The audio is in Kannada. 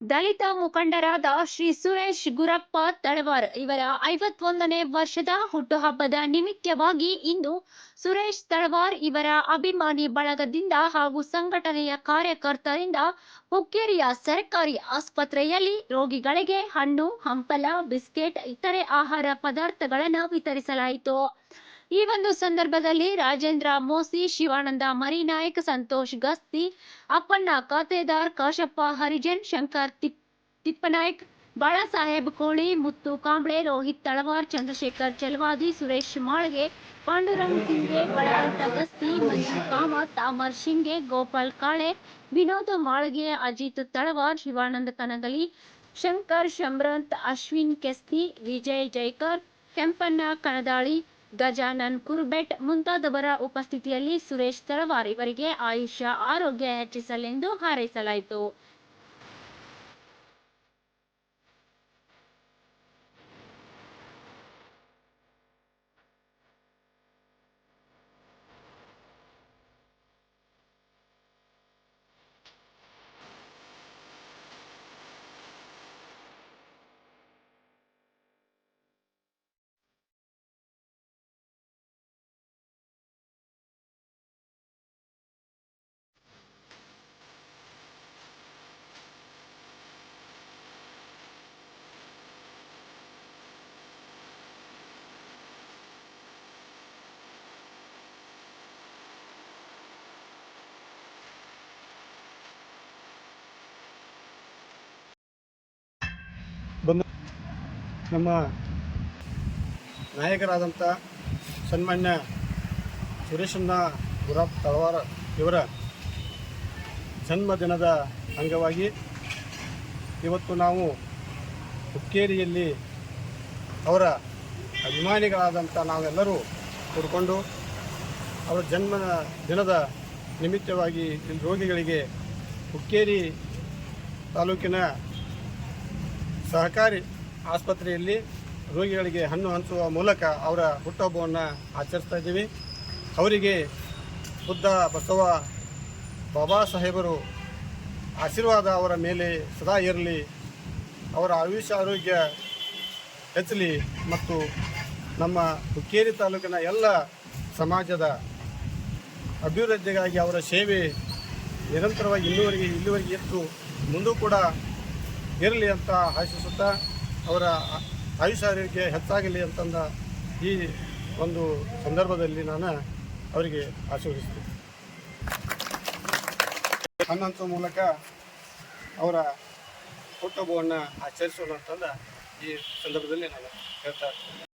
ದಲಿತ ಮುಖಂಡರಾದ ಶ್ರೀ ಸುರೇಶ್ ಗುರಪ್ಪ ತಳವಾರ್ ಇವರ ಐವತ್ತೊಂದನೇ ವರ್ಷದ ಹುಟ್ಟುಹಬ್ಬದ ನಿಮಿತ್ತವಾಗಿ ಇಂದು ಸುರೇಶ್ ತಳವಾರ್ ಇವರ ಅಭಿಮಾನಿ ಬಳಗದಿಂದ ಹಾಗೂ ಸಂಘಟನೆಯ ಕಾರ್ಯಕರ್ತರಿಂದ ಹುಕ್ಕೇರಿಯ ಸರ್ಕಾರಿ ಆಸ್ಪತ್ರೆಯಲ್ಲಿ ರೋಗಿಗಳಿಗೆ ಹಣ್ಣು, ಹಂಪಲ, ಬಿಸ್ಕೆಟ್, ಇತರೆ ಆಹಾರ ಪದಾರ್ಥಗಳನ್ನು ವಿತರಿಸಲಾಯಿತು. ಈ ಒಂದು ಸಂದರ್ಭದಲ್ಲಿ ರಾಜೇಂದ್ರ ಮೋಸಿ, ಶಿವಾನಂದ, ಮರಿನಾಯಕ್, ಸಂತೋಷ್, ಗಸ್ತಿ, ಅಪ್ಪಣ್ಣ, ಖಾತೆದಾರ್, ಕಾಶಪ್ಪ, ಹರಿಜನ್, ಶಂಕರ್ ತಿಪ್ ತಿಪ್ಪನಾಯ್ಕ್, ಬಾಳಾಸಾಹೇಬ್, ಕೋಳಿ, ಮುತ್ತು, ಕಾಂಬ್ಳೆ, ರೋಹಿತ್, ತಳವಾರ್, ಚಂದ್ರಶೇಖರ್, ಚಲವಾದಿ, ಸುರೇಶ್, ಮಾಳ್ಗೆ, ಪಾಂಡುರಂಗ್ ಸಿಂಗೆ ಬಳವಂತ ಗಸ್ತಿ, ಮಂಜು ಕಾಮತ್ ಅಮರ್ ಶಿಂಗೆ, ಗೋಪಾಲ್, ಕಾಳೆ, ವಿನೋದ್, ಮಾಳ್ಗೆ, ಅಜಿತ್, ತಳವಾರ್, ಶಿವಾನಂದ, ಕನಗಲಿ, ಶಂಕರ್ ಶಮ್ರಂತ್ ಅಶ್ವಿನ್, ಕೆಸ್ತಿ, ವಿಜಯ್, ಜೈಕರ್, ಕೆಂಪಣ್ಣ ಕಣದಾಳಿ ಗಜಾನನ್ ಕುರ್ಬೆಟ್ ಮುಂತಾದವರ ಉಪಸ್ಥಿತಿಯಲ್ಲಿ ಸುರೇಶ್ ತಳವಾರ್ ಇವರಿಗೆ ಆಯುಷ್ಯ ಆರೋಗ್ಯ ಹೆಚ್ಚಿಸಲೆಂದು ಹಾರೈಸಲಾಯಿತು. ನಮ್ಮ ನಾಯಕರಾದಂಥ ಸನ್ಮಾನ್ಯ ಸುರೇಶಣ್ಣ ಗುರಾಬ್ ತಳವಾರ ಇವರ ಜನ್ಮದಿನದ ಅಂಗವಾಗಿ ಇವತ್ತು ನಾವು ಹುಕ್ಕೇರಿಯಲ್ಲಿ ಅವರ ಅಭಿಮಾನಿಗಳಾದಂಥ ನಾವೆಲ್ಲರೂ ಕೂಡಿಕೊಂಡು ಅವರ ಜನ್ಮ ದಿನದ ನಿಮಿತ್ತವಾಗಿ ರೋಗಿಗಳಿಗೆ ಹುಕ್ಕೇರಿ ತಾಲೂಕಿನ ಸಹಕಾರಿ ಆಸ್ಪತ್ರೆಯಲ್ಲಿ ರೋಗಿಗಳಿಗೆ ಹಣ್ಣು ಹಂಚುವ ಮೂಲಕ ಅವರ ಹುಟ್ಟುಹಬ್ಬವನ್ನು ಆಚರಿಸ್ತಾ ಇದ್ದೀವಿ. ಅವರಿಗೆ ಬುದ್ಧ ಬಸವ ಬಾಬಾ ಸಾಹೇಬರು ಆಶೀರ್ವಾದ ಅವರ ಮೇಲೆ ಸದಾ ಇರಲಿ. ಅವರ ಆಯುಷ್ಯ ಆರೋಗ್ಯ ಹೆಚ್ಚಲಿ ಮತ್ತು ನಮ್ಮ ಹುಕ್ಕೇರಿ ತಾಲೂಕಿನ ಎಲ್ಲ ಸಮಾಜದ ಅಭಿವೃದ್ಧಿಗಾಗಿ ಅವರ ಸೇವೆ ನಿರಂತರವಾಗಿ ಇನ್ನೂವರೆಗೆ ಇಲ್ಲಿವರೆಗೆ ಇತ್ತು ಮುಂದೂ ಕೂಡ ಇರಲಿ ಅಂತ ಆಶಿಸುತ್ತಾ ಅವರ ಆಯುಷ್ಯ ಹೆಚ್ಚಾಗಲಿ ಅಂತಂದ ಈ ಒಂದು ಸಂದರ್ಭದಲ್ಲಿ ನಾನು ಅವರಿಗೆ ಆಶೀರ್ವದಿಸ್ತೀನಿ. ಹನ್ನಂತ ಮೂಲಕ ಅವರ ಹುಟ್ಟುಹಬ್ಬವನ್ನು ಆಚರಿಸೋಣ ಅಂತಂದ ಈ ಸಂದರ್ಭದಲ್ಲಿ ನಾನು ಹೇಳ್ತಾ ಇರ್ತೀನಿ.